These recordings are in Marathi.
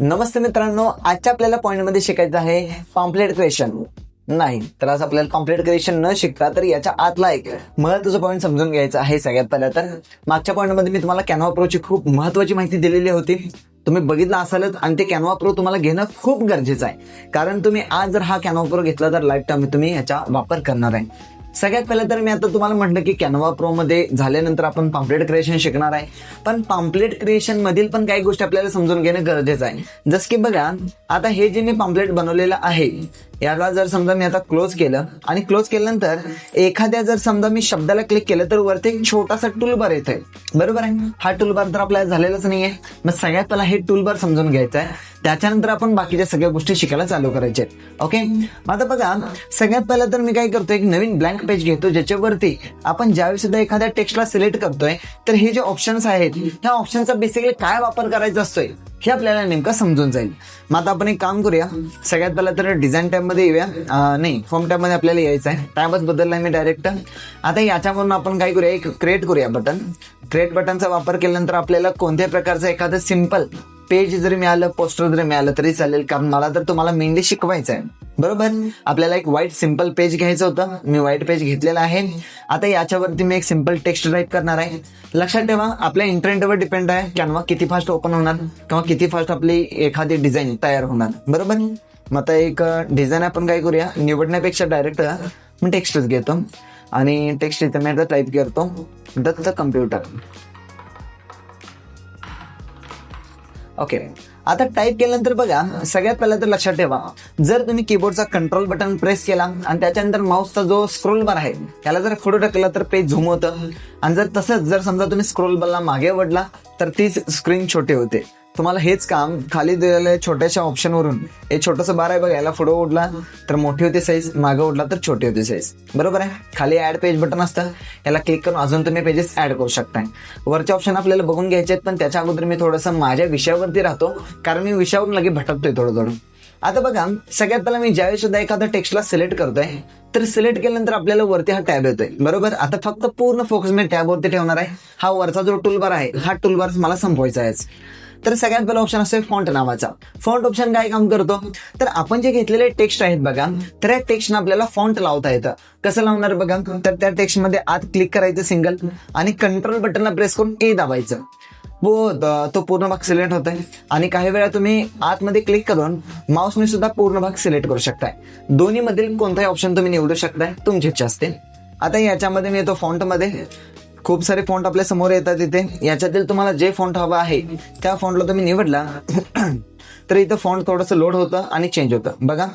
नमस्ते मित्रांनो आजच्या आपल्याला पॉईंटमध्ये शिकायचं आहे पॉम्प्लेट क्रिएशन नाही तर आज आपल्याला कॉम्प्लेट क्रिएशन न शिकता तर याच्या आतला एक महत्त्वाचा पॉईंट समजून घ्यायचा आहे सगळ्यात पहिला. तर मागच्या पॉईंटमध्ये मी तुम्हाला कॅनवा प्रोची खूप महत्वाची माहिती दिलेली होती. तुम्ही बघितलं असालच आणि ते कॅनवा प्रो तुम्हाला घेणं खूप गरजेचं आहे. कारण तुम्ही आज जर हा कॅनवा प्रो घेतला तर लाईफ टाईम तुम्ही याचा वापर करणार आहे. सगळ्यात पहिलं तर मी आता तुम्हाला म्हटलं की कॅनवा प्रो मध्ये झाल्यानंतर आपण पाम्पलेट क्रिएशन शिकणार आहे. पण पाम्पलेट क्रिएशन मधील पण काही गोष्टी आपल्याला समजून घेणं गरजेचं आहे. जसं की बघा आता हे जे मी पाम्पलेट बनवलेलं आहे याला जर समजा मी आता क्लोज केलं आणि क्लोज केल्यानंतर एखाद्या जर समजा मी शब्दाला क्लिक केलं तर वरती एक छोटासा टूलबार येतोय. बरोबर आहे? हा टूलबार तर आपल्याला झालेलाच नाहीये. मग सगळ्यात पहिला हे टूलबार समजून घ्यायचं आहे त्याच्यानंतर आपण बाकीच्या सगळ्या गोष्टी शिकायला चालू करायचे ओके आता बघा सगळ्यात पहिला तर मी काय करतो एक नवीन ब्लँक पेज घेतो ज्याच्यावरती आपण ज्यावेळी सुद्धा एखाद्या टेक्स्टला सिलेक्ट करतोय तर हे जे ऑप्शन्स आहेत ह्या ऑप्शनचा बेसिकली काय वापर करायचा असतोय? हे आपल्याला नेमकं समजून जाईल. मग आता आपण एक काम करूया. सगळ्यात पहिला तर डिझाईन टॅबमध्ये येऊया. नाही फॉर्म टॅबमध्ये आपल्याला यायचं आहे. टॅबच बदलला मी डायरेक्ट आता याच्यावरून आपण काय करूया? एक क्रिएट करूया बटन क्रिएट बटनचा वापर केल्यानंतर आपल्याला कोणत्याही प्रकारचं एखादं सिंपल पेज जरी मिळालं पोस्टर जरी मिळालं तरी चालेल कारण मला तर तुम्हाला मेनली शिकवायचं आहे बरोबर? आपल्याला एक व्हाईट सिंपल पेज घ्यायचं होतं. मी व्हाईट पेज घेतलेला आहे. आता याच्यावरती मी एक सिंपल टेक्स्ट टाईप करणार आहे. लक्षात ठेवा आपल्या इंटरनेटवर डिपेंड आहे कॅनवा किती फास्ट ओपन होणार किंवा किती फास्ट आपली एखादी डिझाईन तयार होणार. बरोबर? मग आता एक डिझाईन आपण काय करूया? निवडण्यापेक्षा डायरेक्ट मी टेक्स्टच घेतो. आणि टेक्स्ट इथे मी आता टाईप करतो. दत्त कम्प्युटर ओके आता टाईप केल्यानंतर बघा सगळ्यात पहिला तर लक्षात ठेवा. जर तुम्ही कीबोर्डचा कंट्रोल बटन प्रेस केला आणि त्याच्यानंतर माऊसचा जो स्क्रोल बार आहे त्याला जर पुढे टाकला तर पेज झूम होतं आणि जर तसंच जर समजा तुम्ही स्क्रोल बारला मागे वडला तर तीच स्क्रीन छोटी होते. तुम्हाला हेच काम खाली दिलेल्या छोट्याशा ऑप्शनवरून हे छोटंसं बार आहे बघा याला पुढं ओढला तर मोठी होती साईज मागे ओढला तर छोटी होती साईज बरोबर आहे? खाली ऍड पेज बटन असतं. याला क्लिक करून अजून तुम्ही पेजेस ऍड करू शकताय. वरचे ऑप्शन आपल्याला बघून घ्यायचे आहेत पण त्याच्या अगोदर मी थोडंसं माझ्या विषयावरती राहतो कारण मी विषयावरून लगे भटकतोय थोडं थोडं आता बघा सगळ्यात पहिला मी ज्यावेळी सुद्धा एखादा टेक्स्टला सिलेक्ट करतोय तर सिलेक्ट केल्यानंतर आपल्याला वरती हा टॅब येतोय. बरोबर? आता फक्त पूर्ण फोकस मी टॅब वरती ठेवणार आहे. हा वरचा जो टूलबार आहे हा टूलबार मला संपवायचा आहे. तर सगळ्यात पहिला ऑप्शन असेल फॉन्ट नावाचा. फॉन्ट ऑप्शन काय काम करतो? तर आपण जे घेतलेले टेक्स्ट आहेत बघा तर या टेक्स्ट आपल्याला फॉन्ट लावता येतं. कसं लावणार बघा? तर त्या टेक्स्टमध्ये आत क्लिक करायचं सिंगल आणि कंट्रोल बटनला प्रेस करून ए दाबायचं. हो, वो तो पूर्ण भाग सिलेक्ट होत आहे आणि काही वेळा तुम्ही आतमध्ये क्लिक करून माउसने सुद्धा पूर्ण भाग सिलेक्ट करू शकताय. दोन्ही मधील कोणताही ऑप्शन तुम्ही निवडू शकताय तुमची इच्छा असते. आता याच्यामध्ये मी येतो फॉन्टमध्ये. खूप सारे फॉन्ट आपल्यासमोर येतात इथे. याच्यातील तुम्हाला जे फॉन्ट हवा आहे त्या फॉन्टला तुम्ही निवडला. तर इथं फॉन्ट थोडंसं लोड होतं आणि चेंज होतं. बघा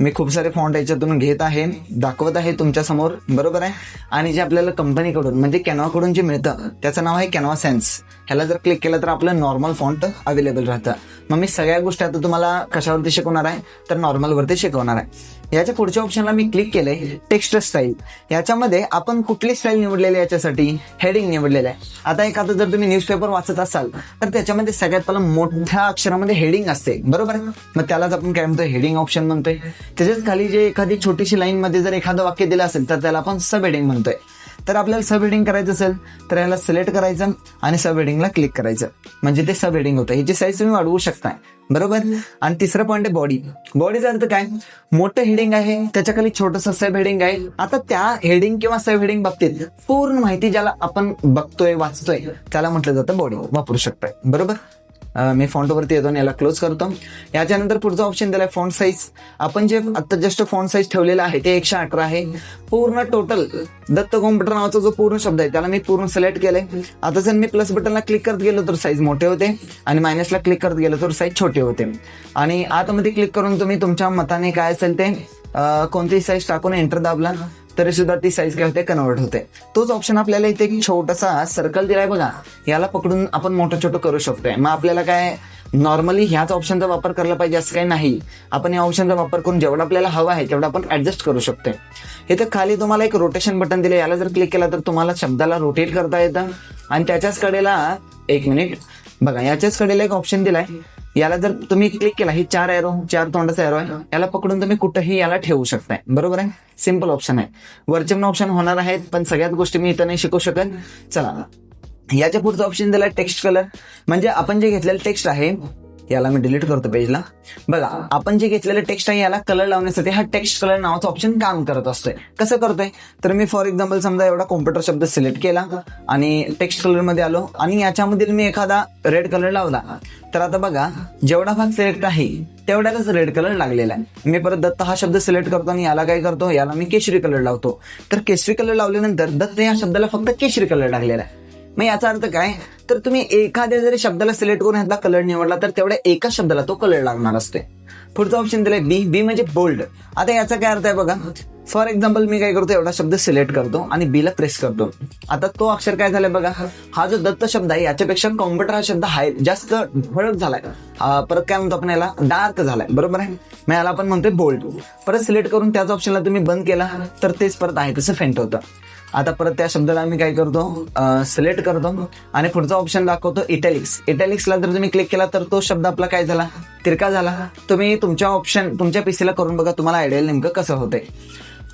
मी खूप सारे फॉन्ट याच्यातून घेत आहे दाखवत आहे तुमच्यासमोर. बरोबर आहे? आणि जे आपल्याला कंपनीकडून म्हणजे कॅनवाकडून जे मिळतं त्याचं नाव आहे कॅनवा सेन्स ह्याला जर क्लिक केलं तर आपलं नॉर्मल फॉन्ट अवेलेबल राहतं. मग मी सगळ्या गोष्टी आता तुम्हाला कशावरती शिकवणार आहे? तर नॉर्मलवरती शिकवणार आहे. याच्या पुढच्या ऑप्शनला मी क्लिक केलंय टेक्स्ट स्टाईल याच्यामध्ये आपण कुठली स्टाईल निवडलेली आहे याच्यासाठी? हेडिंग निवडलेलं आहे. आता एखादं जर तुम्ही न्यूजपेपर वाचत असाल तर त्याच्यामध्ये सगळ्यात पहिला मोठ्या अक्षरामध्ये हेडिंग असते. बरोबर आहे? मग त्यालाच आपण काय म्हणतोय? हेडिंग ऑप्शन म्हणतोय. त्याच्याच खाली जे एखादी छोटीशी लाईन मध्ये जर एखादं वाक्य दिलं असेल तर त्याला आपण सब हेडिंग म्हणतोय. तर आपल्याला सब हेडिंग करायचं असेल तर याला सिलेक्ट करायचं आणि सब हेडिंगला क्लिक करायचं. म्हणजे ते सब हेडिंग होतं. ह्याची साईज तुम्ही वाढवू शकताय. बरोबर? आणि तिसरं पॉईंट आहे बॉडी बॉडीचा अर्थ काय? मोठं हेडिंग आहे त्याच्याखाली छोटस सब हेडिंग आहे. आता त्या हेडिंग किंवा सब हेडिंग बाबतीत पूर्ण माहिती ज्याला आपण बघतोय वाचतोय त्याला म्हटलं जातं बॉडी वापरू शकताय. बरोबर? मी फॉन्टवरती येतो आणि याला क्लोज करतो. याच्यानंतर पुढचा ऑप्शन दिलाय फॉन्ट साईज आपण जे आता जस्ट फॉन्ट साईज ठेवलेला आहे ते एकशे अठरा आहे. पूर्ण टोटल दत्त कॉम्प्युटर नावाचा जो पूर्ण शब्द आहे त्याला मी पूर्ण सिलेक्ट केलंय. आता जर मी प्लस बटनला क्लिक करत गेलो तर साईज मोठे होते आणि मायनसला क्लिक करत गेलो तर साईज छोटे होते. आणि आतमध्ये क्लिक करून तुम्ही तुमच्या मताने काय असेल ते कोणतीही साईज टाकून एंटर दाबला. तरी सुद्धा ती साईज काय होते कन्वर्ट होते. तोच ऑप्शन आपल्याला इथे की छोटासा सर्कल दिलाय बघा. याला पकडून आपण मोठं छोटं करू शकतोय. मग आपल्याला काय नॉर्मली ह्याच ऑप्शनचा वापर करायला पाहिजे असं काही नाही. आपण या ऑप्शनचा वापर करून जेवढा आपल्याला हवा आहे तेवढा आपण ऍडजस्ट करू शकतोय. इथे खाली तुम्हाला एक रोटेशन बटन दिले याला जर क्लिक केला तर तुम्हाला शब्दाला रोटेट करता येतं. आणि त्याच्याच कडेला एक मिनिट बघा याच्याच कडेला एक ऑप्शन दिलाय. याला जर तुम्ही क्लिक केला ही चार एरो चार तोंडाचा एरो आहे याला पकडून तुम्ही कुठेही याला ठेवू शकताय. बरोबर आहे? सिंपल ऑप्शन आहे. वरचे पण ऑप्शन होणार आहेत पण सगळ्यात गोष्टी मी इथं नाही शिकू शकत. चला. याच्या पुढचा ऑप्शन दिला टेक्स्ट कलर म्हणजे आपण जे घेतलेलं टेक्स्ट आहे याला मी डिलीट करतो पेजला बघा आपण जे घेतलेलं टेक्स्ट आहे याला कलर लावण्यासाठी हा टेक्स्ट कलर नावाचा ऑप्शन काम करत असतोय. कसं करतोय? तर मी फॉर एक्झाम्पल समजा एवढा कॉम्प्युटर शब्द सिलेक्ट केला आणि टेक्स्ट कलरमध्ये आलो आणि याच्यामधील मी एखादा रेड कलर लावला. तर आता बघा जेवढा भाग सिलेक्ट आहे तेवढ्यालाच रेड कलर लागलेला आहे. मी परत दत्त हा शब्द सिलेक्ट करतो आणि याला काय करतो? याला मी केशरी कलर लावतो. तर केशरी कलर लावल्यानंतर दत्त या शब्दाला फक्त केशरी कलर लागलेला आहे. मग याचा अर्थ काय? तर तुम्ही एखाद्या जरी शब्दाला सिलेक्ट करून ह्यातला कलर निवडला तर तेवढ्या एका शब्दाला तो कलर लागणार असते पुढचा ऑप्शन दिलाय बी बी म्हणजे बोल्ड आता याचा काय अर्थ आहे बघा? फॉर एक्झाम्पल मी काय करतो एवढा शब्द सिलेक्ट करतो आणि बीला प्रेस करतो. आता तो अक्षर काय झालाय बघा हा जो दत्त शब्द आहे याच्यापेक्षा कॉम्प्युटर हा शब्द हाय जास्त फळक झालाय. परत काय म्हणतो आपण याला? डार्क झालाय बरोबर आहे? मग याला आपण म्हणतोय बोल्ड परत सिलेक्ट करून त्याच ऑप्शनला तुम्ही बंद केला तर तेच परत आहे तसं फेंट होतं. आता परत त्या शब्दाला आम्ही काय करतो? सिलेक्ट करतो आणि पुढचा ऑप्शन दाखवतो इटॅलिक्स इटॅलिक्सला जर तुम्ही क्लिक केला तर तो शब्द आपला काय झाला? तिरका झाला. तुम्ही तुमच्या ऑप्शन तुमच्या पीसीला करून बघा तुम्हाला आयडिया नेमकं कसं होतंय.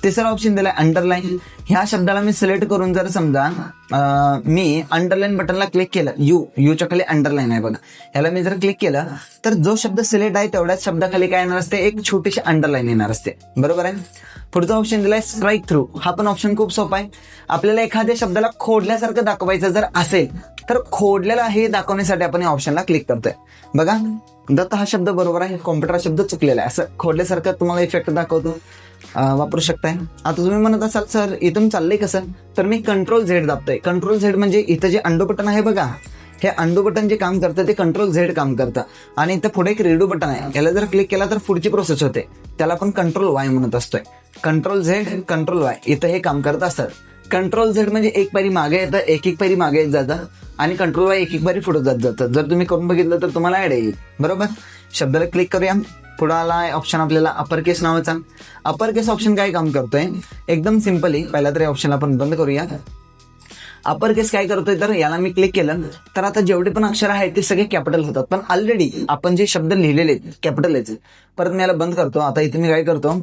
तिसरा ऑप्शन दिलाय अंडरलाईन ह्या शब्दाला मी सिलेक्ट करून जर समजा मी अंडरलाईन बटनला क्लिक केलं यू यूच्या खाली अंडरलाईन आहे बघा. ह्याला मी जर क्लिक केलं तर जो शब्द सिलेक्ट आहे तेवढ्याच शब्दाखाली काय येणार असते? एक छोटीशी अंडरलाईन येणार असते. बरोबर आहे? पुढचा ऑप्शन दिलाय स्ट्राईक थ्रू हा पण ऑप्शन खूप सोपा आहे. आपल्याला एखाद्या शब्दाला खोडल्यासारखं दाखवायचं जर असेल तर खोडलेला हे दाखवण्यासाठी आपण या ऑप्शनला क्लिक करतोय. बघा. दत्त हा शब्द बरोबर आहे कॉम्प्युटर शब्द चुकलेला आहे. असं खोडल्यासारखं तुम्हाला इफेक्ट दाखवतो. वापरू शकताय. आता तुम्ही म्हणत असाल सर इथून चाललंय कसं? तर मी कंट्रोल झेड दाबतोय. कंट्रोल झेड म्हणजे इथं जे अंडो बटन आहे बघा. हे अंडो बटन जे काम करतं ते कंट्रोल झेड काम करतं. आणि इथं पुढे एक रेडो बटन आहे. याला जर क्लिक केला तर पुढची प्रोसेस होते. त्याला आपण कंट्रोल वाय म्हणत असतोय. कंट्रोल झेड कंट्रोल वाय इथं हे काम करत असतात. कंट्रोल झेड म्हणजे एक पारी मागे येतं एक एक पारी मागे येत जातं. आणि कंट्रोल वाय एक एक पारी पुढे जात जातं. जर तुम्ही करून बघितलं तर तुम्हाला ॲड येईल. बरोबर? शब्दाला क्लिक करूया. पुढे आला ऑप्शन आपल्याला अपर केस नावाचा. अपर केस ऑप्शन काय काम करतोय? एकदम सिम्पली पहिला तरी ऑप्शन आपण बंद करूया. अपर केस काय करतोय? तर याला मी क्लिक केलं. तर आता जेवढे पण अक्षर आहेत ते सगळे कॅपिटल होतात. पण ऑलरेडी आपण जे शब्द लिहिलेले आहेत कॅपिटल आहेत. परत मी याला बंद करतो. आता इथे मी काय करतो?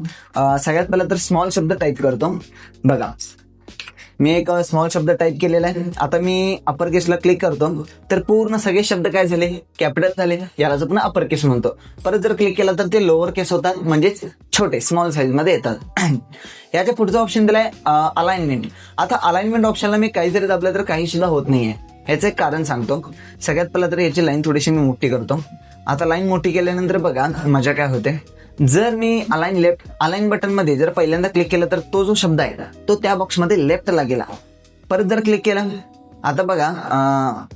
सगळ्यात पहिला तर स्मॉल शब्द टाईप करतो. बघा. मी एक स्मॉल शब्द टाईप केलेला आहे. आता मी अपर केसला क्लिक करतो. तर पूर्ण सगळे शब्द काय झाले? कॅपिटल झाले. यालाच आपण अपर केस म्हणतो. परत जर क्लिक केला तर ते लोअर केस होतात. म्हणजेच छोटे स्मॉल साईजमध्ये येतात. याच्या पुढचा ऑप्शन दिलाय अलाइनमेंट आता अलाइनमेंट ऑप्शनला मी काही जरी दाबलं तर काही सुद्धा होत नाहीये. ह्याचं एक कारण सांगतो. सगळ्यात पहिला तर याची लाईन थोडीशी मी मोठी करतो. आता लाईन मोठी केल्यानंतर बघा मजा काय होते? जर मी अलाईन लेफ्ट अलाईन बटनमध्ये जर पहिल्यांदा क्लिक केलं तर तो जो शब्द आहे तो त्या बॉक्समध्ये लेफ्टला गेला. परत जर क्लिक केला आता बघा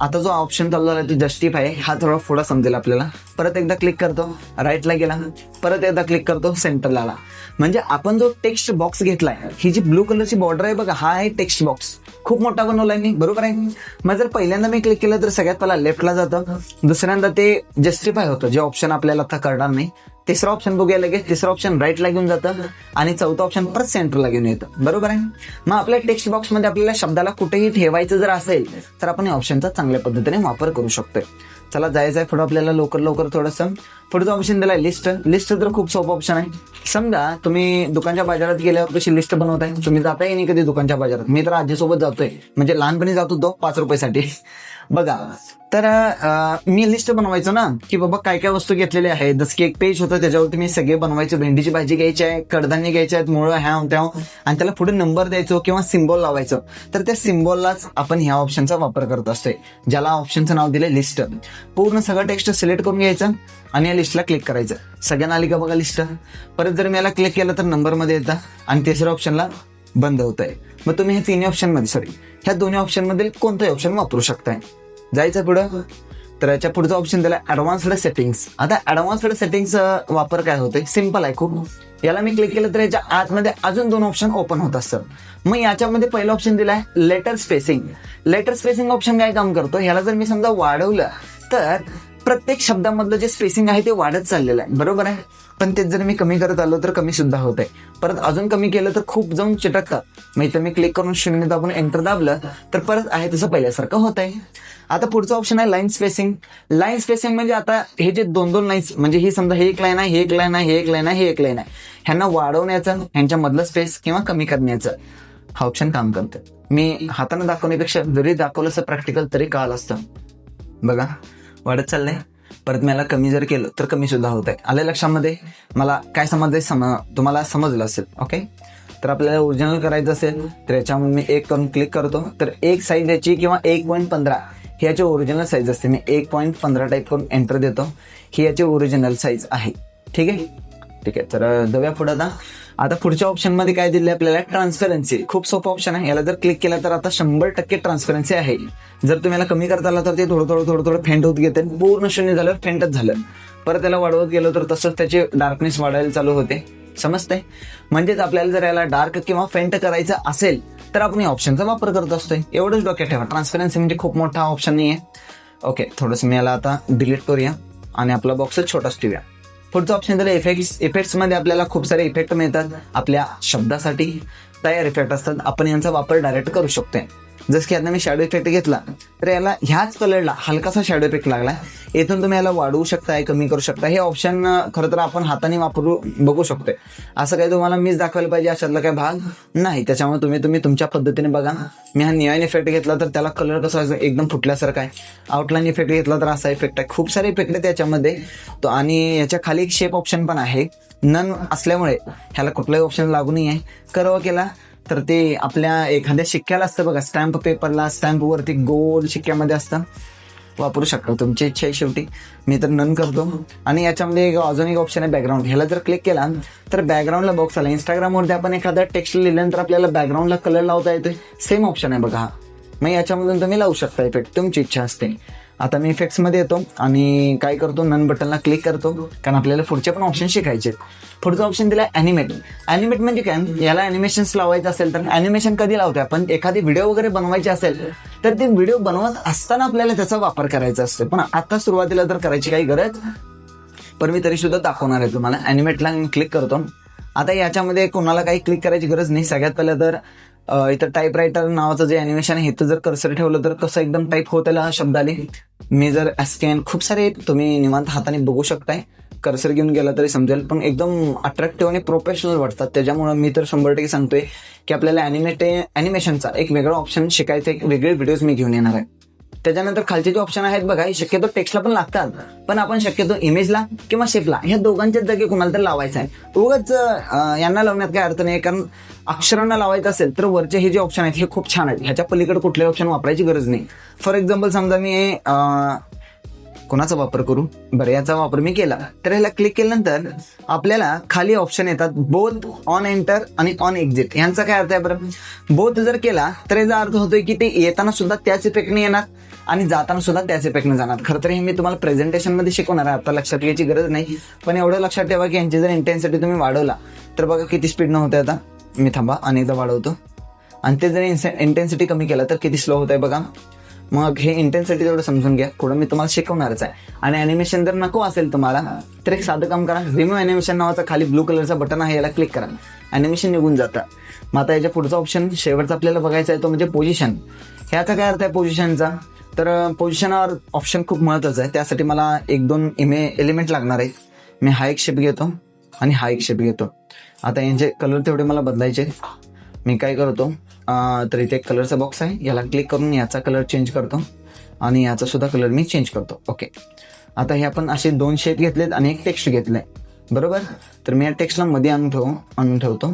आता जो ऑप्शन चालू झाला तो जस्टिफाय हा थोडा फोडा समजेल आपल्याला. परत एकदा क्लिक करतो राईटला गेला परत एकदा क्लिक करतो सेंटरला आला. म्हणजे आपण जो टेक्स्ट बॉक्स घेतलाय ही जी ब्लू कलरची बॉर्डर आहे बघा हा आहे टेक्स्ट बॉक्स खूप मोठा बनवलाय मी बरोबर आहे? मग जर पहिल्यांदा मी क्लिक केलं तर सगळ्यात पहिला लेफ्टला जातं. दुसऱ्यांदा ते जस्टिफाय होतं जे ऑप्शन आपल्याला आता करणार नाही. तिसरा ऑप्शन बघूया लगेच. तिसरा ऑप्शन राईटला घेऊन जातं आणि चौथा ऑप्शन परत सेंटरला घेऊन येतं. बरोबर आहे? मग आपल्या टेक्स्ट बॉक्समध्ये आपल्याला शब्दाला कुठेही ठेवायचं जर असेल तर आपण या ऑप्शनचा चांगल्या पद्धतीने वापर करू शकतोय. चला जायचं आहे पुढे आपल्याला लवकर लवकर थोडंसं. पुढचं ऑप्शन दिलाय लिस्ट लिस्ट तर खूप सोपं ऑप्शन आहे. समजा तुम्ही दुकानच्या बाजारात गेल्यावर कशी लिस्ट बनवताय? तुम्ही जाताय नाही कधी दुकानच्या बाजारात. मी तर आजीसोबत जातोय. म्हणजे लहानपणी जात होतो पाच रुपयासाठी. बघा तर मी लिस्ट बनवायचो ना की बाबा काय काय वस्तू घेतलेल्या आहेत. जसं की एक पेज होतं त्याच्यावरती मी सगळे बनवायचो. भेंडीची भाजी घ्यायची आहे कडधान्य घ्यायचे आहेत मुळं ह्या त्या आणि त्याला पुढे नंबर द्यायचो किंवा सिम्बॉल लावायचो. तर त्या सिम्बॉललाच आपण ह्या ऑप्शनचा वापर करत असतोय. ज्याला ऑप्शनचं नाव दिलंय लिस्ट पूर्ण सगळं टेक्स्ट सिलेक्ट करून घ्यायचं आणि या लिस्टला क्लिक करायचं. सगळ्यांना आली का बघा लिस्ट परत जर मी याला क्लिक केलं तर नंबरमध्ये येतं आणि तिसऱ्या ऑप्शनला बंद होत आहे मग तुम्ही ह्या तिन्ही ऑप्शनमध्ये सॉरी ह्या दोन्ही ऑप्शन मधील कोणतंही ऑप्शन वापरू शकताय. जायचं पुढं? तर याच्या पुढचा ऑप्शन दिला ऍडव्हान्स्ड सेटिंग्स आता ऍडव्हान्स्ड सेटिंग्स वापर काय होते सिंपल आहे खूप. याला मी क्लिक केलं तर याच्या आतमध्ये अजून दोन ऑप्शन ओपन होत असतात. मग याच्यामध्ये पहिला ऑप्शन दिलाय letter spacing letter spacing option काय काम करतो? ह्याला जर मी समजा वाढवलं तर प्रत्येक शब्दामधलं जे स्पेसिंग आहे ते वाढत चाललेलं आहे. बरोबर आहे? पण तेच जर मी कमी करत आलो तर कमी सुद्धा होत आहे परत अजून कमी केलं तर खूप जाऊन चिटकतात मग इथं मी क्लिक करून शून्य दाबून एंटर दाबलं तर परत आहे तसं पहिल्यासारखं होत आहे आता पुढचा ऑप्शन आहे लाईन स्पेसिंग लाईन स्पेसिंग म्हणजे आता हे जे दोन दोन लाईन्स म्हणजे ही समजा हे एक लाईन आहे हे एक लाईन आहे हे एक लाईन आहे हे एक लाईन आहे. ह्यांना वाढवण्याचं ह्यांच्या मधलं स्पेस किंवा कमी करण्याचं हा ऑप्शन काम करतं. मी हाताने दाखवण्यापेक्षा जरी दाखवलं असं प्रॅक्टिकल तरी कळालं असतं. बघा वाढत चाललंय. परत मला कमी जर केलं तर कमी सुद्धा होत आहे. आलं लक्षामध्ये? मला काय समजलंय? सम तुम्हाला समजलं असेल ओके तर आपल्याला ओरिजिनल करायचं असेल तर याच्यामध्ये मी एक करून क्लिक करतो. तर एक साईज याची किंवा एक पॉईंट पंधरा. ही याची ओरिजिनल साईज असते. मी एक पॉईंट पंधरा टाईप करून एंटर देतो. ही याची ओरिजिनल साईज आहे. ठीक आहे? ठीक आहे. तर अं, जाऊया पुढे आता. आता पुढच्या ऑप्शनमध्ये काय दिले आपल्याला? ट्रान्सपरन्सी खूप सोपं ऑप्शन आहे. याला जर क्लिक केलं तर आता शंभर टक्के ट्रान्सपरन्सी आहे. जर तुम्ही याला कमी करता आला तर ते थोडं थोडं थोडं थोडं फेंट होत घेते पूर्ण शून्य झालं फेंटच झालं. परत त्याला वाढवत गेलो तर तसंच त्याचे डार्कनेस वाढायला चालू होते. समजतंय? म्हणजेच आपल्याला जर याला डार्क किंवा फेंट करायचं असेल तर आपण या ऑप्शनचा वापर करत असतोय. एवढंच डोक्यात ठेवा. ट्रान्सपरन्सी म्हणजे खूप मोठा ऑप्शन नाही आहे ओके थोडंसं मी याला आता डिलीट करूया आणि आपला बॉक्सच छोटाच ठेवूया. पुढचं ऑप्शन झालं इफेक्ट्स इफेक्ट्समध्ये आपल्याला खूप सारे इफेक्ट मिळतात. आपल्या शब्दासाठी तयार इफेक्ट असतात. आपण यांचा वापर डायरेक्ट करू शकतोय. जसं की आता मी शॅडो इफेक्ट घेतला तर याला ह्याच कलरला हलकासा शॅडो इफेक्ट लागला येथून तुम्ही याला वाढवू शकताय कमी करू शकता हे ऑप्शन खरं तर आपण हाताने वापरू बघू शकतोय. असं काही तुम्हाला मीच दाखवायला पाहिजे अशातला काही भाग नाही. त्याच्यामुळे तुम्ही तुम्ही तुमच्या पद्धतीने बघा. मी हा नियॉन इफेक्ट घेतला तर त्याला कलर कसा आहे, एकदम फुटल्यासारखा आहे. आउटलाईन इफेक्ट घेतला तर असा इफेक्ट आहे. खूप सारे इफेक्ट आहे त्याच्यामध्ये तो आणि याच्या खाली एक शेप ऑप्शन पण आहे. नन असल्यामुळे ह्याला कुठलाही ऑप्शन लागू नाही आहे करवा केला तर ते आपल्या एखाद्या शिक्क्याला असतं बघा. स्टॅम्प पेपरला स्टॅम्प वरती गोल शिक्क्यामध्ये असतं. वापरू शकता तुमची इच्छा आहे शेवटी. मी तर नन करतो. आणि याच्यामध्ये एक अजून एक ऑप्शन आहे बॅकग्राऊंड ह्याला जर क्लिक केला तर बॅकग्राऊंडला बॉक्स आला. इंस्टाग्रामवरती आपण एखादा टेक्स्ट लिहिल्यानंतर आपल्याला बॅकग्राऊंडला कलर लावता येतोय. सेम ऑप्शन आहे बघा. हा मग याच्यामधून तुम्ही लावू शकता इफेक्ट तुमची इच्छा असते. आता मी इफेक्ट्समध्ये येतो आणि काय करतो नन बटनला क्लिक करतो कारण आपल्याला पुढचे पण ऑप्शन शिकायचे पुढचा ऑप्शन दिला ॲनिमेट ॲनिमेट म्हणजे काय? याला ॲनिमेशन्स लावायचं असेल तर ॲनिमेशन कधी लावतोय आपण? एखादी व्हिडिओ वगैरे बनवायची असेल तर ते व्हिडिओ बनवत असताना आपल्याला त्याचा वापर करायचा असतो पण आता सुरुवातीला तर करायची काही गरज? पण मी तरी सुद्धा दाखवणार आहे तुम्हाला. ॲनिमेटला क्लिक करतो. आता याच्यामध्ये कोणाला काही क्लिक करायची गरज नाही. सगळ्यात पहिलं तर इथं टाईप रायटर नावाचं जे अॅनिमेशन आहे इथं जर कर्सर ठेवलं तर कसं एकदम टाईप होत हा शब्द आले? मी जर खूप सारे तुम्ही निवांत हाताने बघू शकताय. कर्सर घेऊन गेला तरी समजेल पण एकदम अट्रॅक्टिव्ह आणि प्रोफेशनल वाटतात. त्याच्यामुळे मी तर शंभर टक्के सांगतोय की आपल्याला ॲनिमेटे ॲनिमेशनचा एक वेगळा ऑप्शन शिकायचा एक वेगळे व्हिडिओज मी घेऊन येणार आहे. त्याच्यानंतर खालचे जे ऑप्शन आहेत बघा हे शक्यतो टेक्स्टला पण लागतात. पण आपण शक्यतो इमेजला किंवा शेपला ह्या दोघांच्याच जागी कुणाला तर लावायचं आहे. उगाच यांना लावण्यात काही अर्थ नाही कारण अक्षरांना लावायचं असेल तर वरचे हे जे ऑप्शन आहेत हे खूप छान आहेत. ह्याच्या पलीकडे कुठले ऑप्शन वापरायची गरज नाही. फॉर एक्झाम्पल समजा मी कोणाचा वापर करू? बरं याचा वापर मी केला. तर ह्याला क्लिक केल्यानंतर आपल्याला खाली ऑप्शन येतात बोथ ऑन एंटर आणि ऑन एक्झिट यांचा काय अर्थ आहे बरं? बोथ जर केला तर याचा अर्थ होतोय की ते येताना सुद्धा त्याच इफेक्टने येणार. आणि जाताना सुद्धा त्याच इफेक्टने जाणार. खरं तर हे मी तुम्हाला प्रेझेंटेशनमध्ये शिकवणार आहे. आता लक्षात घ्यायची गरज नाही. पण एवढं लक्षात ठेवा की यांची जर इंटेन्सिटी तुम्ही वाढवला तर बघा किती स्पीडनं होते आता. मी थांबा अनेकदा वाढवतो. आणि ते जर इंटेन्सिटी कमी केलं तर किती स्लो होत आहे बघा. मग हे इंटेन्सिटी तेवढं समजून घ्या. पुढे मी तुम्हाला शिकवणारच आहे. आणि अॅनिमेशन जर नको असेल तुम्हाला तर एक साधं काम करा. रिमूव्ह अॅनिमेशन नावाचा खाली ब्लू कलरचा बटन आहे याला क्लिक करा. अॅनिमेशन निघून जातं. मग आता याच्या पुढचा ऑप्शन शेवटचा आपल्याला बघायचा आहे तो म्हणजे पोझिशन ह्याचा काय अर्थ आहे पोझिशनचा तर पोझिशनवर ऑप्शन खूप महत्वाचं आहे. त्यासाठी मला एक दोन इमे एलिमेंट लागणार आहेत. मी हा एक शेप घेतो आणि हा एक शेप घेतो. आता यांचे कलर तेवढे मला बदलायचे मी काय करतो तर इथे एक कलरचा बॉक्स आहे. याला क्लिक करून याचा कलर चेंज करतो आणि याचा सुद्धा कलर मी चेंज करतो. ओके आता हे आपण असे दोन शेप घेतलेत आणि एक टेक्स्ट घेतलंय. बरोबर? तर मी या टेक्स्टला मध्ये आणून ठेवू आणून ठेवतो.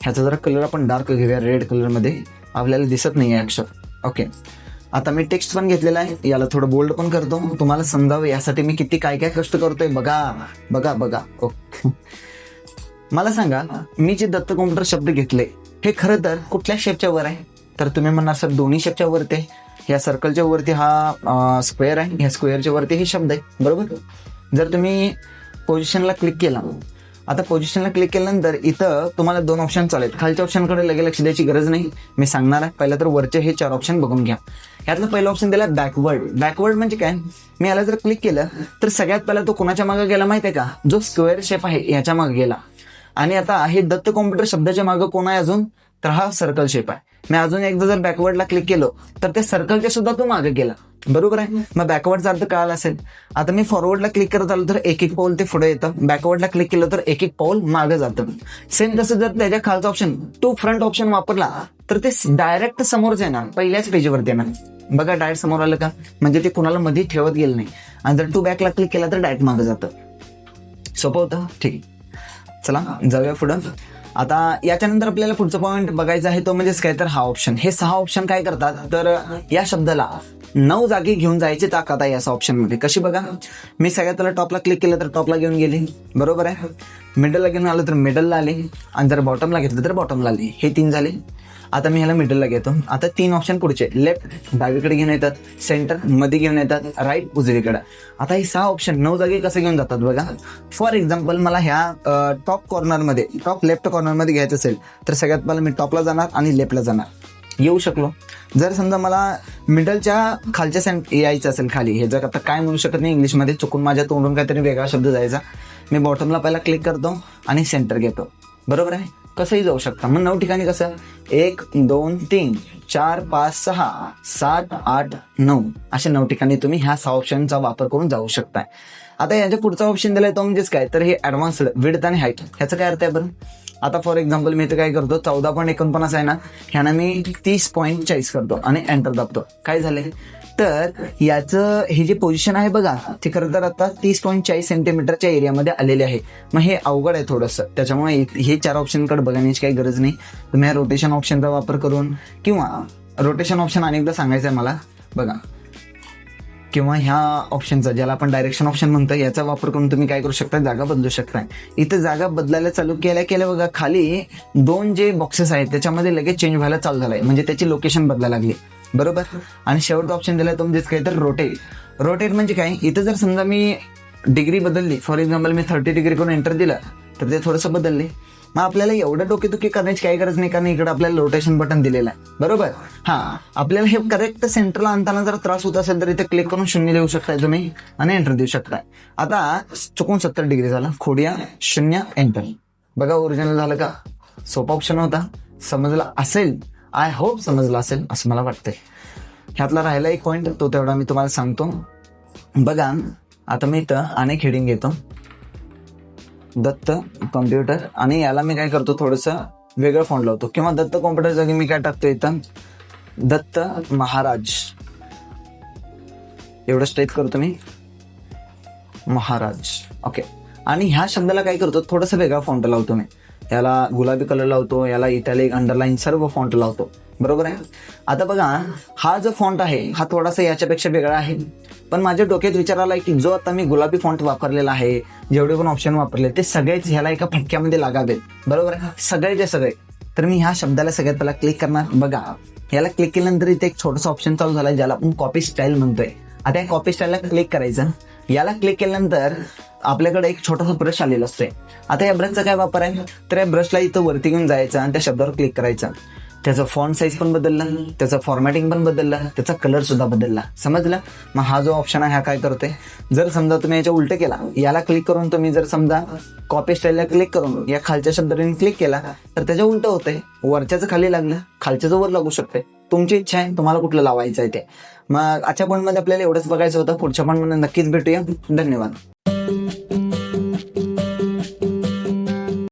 ह्याचा जरा कलर आपण डार्क घेऊया रेड कलरमध्ये आपल्याला दिसत नाही आहे अक्षर. ओके आता मी टेक्स्ट पण घेतलेला आहे. याला थोडं बोल्ड पण करतो. तुम्हाला समजावं यासाठी मी किती काय काय कष्ट करतोय. बघा बघा बघा. ओके. मला सांगा मी जे दत्त शब्द घेतले हे खरं तर कुठल्या शेपच्या वर आहे? तर तुम्ही म्हणणार सर दोन्ही शेपच्या वरती आहे. ह्या सर्कलच्या वरती हा स्क्वेअर आहे. ह्या स्क्वेअरच्या वरती हे शब्द आहे. बरोबर? जर तुम्ही पोझिशनला क्लिक केला आता पोझिशनला क्लिक केल्यानंतर इथं तुम्हाला दोन ऑप्शन चालेल खालच्या ऑप्शनकडे लगे लक्ष द्यायची गरज नाही. मी सांगणार आहे. पहिला तर वरचे हे चार ऑप्शन बघून घ्या. ह्यातलं पहिलं ऑप्शन दिला बॅकवर्ड बॅकवर्ड म्हणजे काय? मी याला जर क्लिक केलं तर सगळ्यात पहिला तो कोणाच्या मागे गेला माहिती आहे का? जो स्क्वेअर शेप आहे याच्या मागे गेला. आणि आता हे दत्त कॉम्प्युटर शब्दाच्या मागे कोण आहे अजून? तर हा सर्कल शेप आहे. मी अजून एकदा जर बॅकवर्डला क्लिक केलं तर ते सर्कलच्या सुद्धा तो मागे गेला. बरोबर आहे? मग बॅकवर्डचा अर्थ कळाला असेल? आता मी फॉरवर्डला क्लिक करत आलो तर एक एक पाऊल ते पुढे येतं. बॅकवर्डला क्लिक केलं तर एक एक पाऊल मागे जातं. सेम तसं जर त्याच्या खालचा ऑप्शन टू फ्रंट ऑप्शन वापरला तर ते डायरेक्ट समोरच येणार. पहिल्याच पेजवरती येणार. बघा डायट समोर आलं का? म्हणजे ते कुणाला मध्ये ठेवत गेलं नाही. आणि जर टू बॅकला क्लिक केला तर डायट मागं जातं. सोपं होतं? ठीक आहे. चला जाऊया पुढं. आता याच्यानंतर आपल्याला पुढचा पॉईंट बघायचा आहे तो म्हणजेच काय तर हा ऑप्शन हे सहा ऑप्शन काय करतात? तर या शब्दाला नऊ जागी घेऊन जायची ताकद आहे या ऑप्शनमध्ये कशी बघा? मी सगळ्यात त्याला टॉपला क्लिक केलं तर टॉपला घेऊन गेले. बरोबर आहे? मिडलला घेऊन आलं तर मिडलला आले. आणि जर बॉटमला घेतलं तर बॉटमला आले. हे तीन झाले. आता मी ह्याला मिडलला घेतो. आता तीन ऑप्शन पुढचे. लेफ्ट डावीकडे घेऊन येतात. सेंटरमध्ये घेऊन येतात. राईट उजवीकडे. आता हे सहा ऑप्शन नऊ जागी कसे घेऊन जातात बघा. फॉर एक्झाम्पल मला ह्या टॉप कॉर्नरमध्ये टॉप लेफ्ट कॉर्नरमध्ये घ्यायचं असेल तर सगळ्यात पहिला मी टॉपला जाणार आणि लेफ्टला जाणार. येऊ शकलो? जर समजा मला मिडलच्या खालच्या सेंट यायचं असेल खाली हे जर आता काय म्हणू शकत नाही इंग्लिशमध्ये चुकून माझ्या तोंडून काहीतरी वेगळा शब्द जायचा. मी बॉटमला पहिला क्लिक करतो आणि सेंटर घेतो. बरोबर आहे? कसंही जाऊ शकता. मग नऊ ठिकाणी कसं? एक दोन तीन चार पाच सहा सात आठ नऊ. अशा नऊ ठिकाणी तुम्ही ह्या सहा ऑप्शनचा वापर करून जाऊ शकताय. आता याच्या पुढचा ऑप्शन दिलाय तो म्हणजेच काय? तर हे ऍडव्हान्स विड्थ आणि हाईट ह्याचं काय अर्थ आहे बरं? आता फॉर एक्झाम्पल मी इथे काय करतो? चौदा पॉईंट एकोणपन्नास आहे ना? ह्यानं मी तीस पॉईंट चाळीस करतो आणि एंटर दाबतो. काय झाले तर याचं हे जे पोझिशन आहे बघा ते खरं तर आता तीस पॉईंट चाळीस सेंटीमीटरच्या एरियामध्ये आलेले आहे. मग हे अवघड आहे थोडंसं. त्याच्यामुळे हे चार ऑप्शनकडे बघण्याची काही गरज नाही. तुम्ही ह्या रोटेशन ऑप्शनचा वापर करून किंवा रोटेशन ऑप्शन अनेकदा सांगायचं आहे मला. बघा. किंवा ह्या ऑप्शनचा ज्याला आपण डायरेक्शन ऑप्शन म्हणतो याचा वापर करून तुम्ही काय करू शकता जागा बदलू शकता इथं जागा बदलायला चालू केल्या केल्या बघा खाली दोन जे बॉक्सेस आहेत त्याच्यामध्ये लगेच चेंज व्हायला चालू झालाय. म्हणजे त्याची लोकेशन बदलायला लागली. बरोबर? आणि शेवटचा ऑप्शन दिलाय तो म्हणजेच काय तर रोटेट रोटेट म्हणजे काय? इथं जर समजा मी डिग्री बदलली फॉर एक्झाम्पल मी थर्टी डिग्री करून एंटर दिलं तर ते थोडंसं बदलले. मग आपल्याला एवढं डोकेदुखी करण्याची काही गरज नाही कारण इकडे आपल्याला रोटेशन बटन दिलेलं आहे. बरोबर? हां. आपल्याला हे करेक्ट सेंटरला आणताना जर त्रास होत असेल तर इथे क्लिक करून शून्य देऊ शकताय तुम्ही आणि एंटर देऊ शकताय. आता चुकून सत्तर डिग्री झाला. खोडिया शून्य एंटर बघा ओरिजिनल झालं का? सोपा ऑप्शन होता. समजला असेल आय होप समजला असेल असं मला वाटतंय. ह्यातला राहिला एक पॉईंट तो तेवढा मी तुम्हाला सांगतो. बघा आता मी इथं अनेक हेडिंग घेतो. दत्त कम्प्युटर आणि याला मी काय करतो थोडंसं वेगळं फॉन्ट लावतो. किंवा दत्त कॉम्प्युटर जागी मी काय टाकतो इथं दत्त महाराज. एवढं स्ट्रेच करतो मी. महाराज. ओके आणि ह्या शब्दाला काय करतो थोडंसं वेगळा फॉन्ट लावतो मी. याला गुलाबी कलर लावतो याला इटॅलिक अंडरलाईन सर्व फॉन्ट लावतो. बरोबर आहे? आता बघा हा जो फॉन्ट आहे हा थोडासा याच्यापेक्षा वेगळा आहे. पण माझ्या डोक्यात विचार आला की जो आता मी गुलाबी फॉन्ट वापरलेला आहे जेवढे पण ऑप्शन वापरले ते सगळेच ह्याला एका फटक्यामध्ये लागावेत. बरोबर आहे? सगळेचे सगळे. तर मी ह्या शब्दाला सगळ्यात पहिला क्लिक करणार. बघा याला क्लिक केल्यानंतर इथे एक छोटासा ऑप्शन चालू झाला ज्याला आपण कॉपी स्टाईल म्हणतोय. आता या कॉपी स्टाईलला क्लिक करायचं. याला क्लिक केल्यानंतर आपल्याकडे एक छोटासा ब्रश आलेला असतोय. आता या ब्रशचा काय वापर आहे? तर या ब्रशला इथं वरती घेऊन जायचं आणि त्या शब्दावर क्लिक करायचं. त्याचं फॉन्ट साईज पण बदलला त्याचं फॉर्मॅटिंग पण बदलला त्याचा कलर सुद्धा बदलला. समजलं? मग हा जो ऑप्शन आहे हा काय करतोय? जर समजा तुम्ही याच्या उलट केला याला क्लिक करून तुम्ही जर समजा कॉपी स्टाईलला क्लिक करून या खालच्या शब्दाने क्लिक केला तर त्याच्या उलट होतंय. वरच्याचं खाली लागलं खालच्याचं वर लागू शकते तुमची इच्छा आहे तुम्हाला कुठलं लावायचं आहे ते. मग आजच्या पॉईंटमध्ये आपल्याला एवढंच बघायचं होतं. पुढच्या पॉईंटमध्ये नक्कीच भेटूया. धन्यवाद. thank you.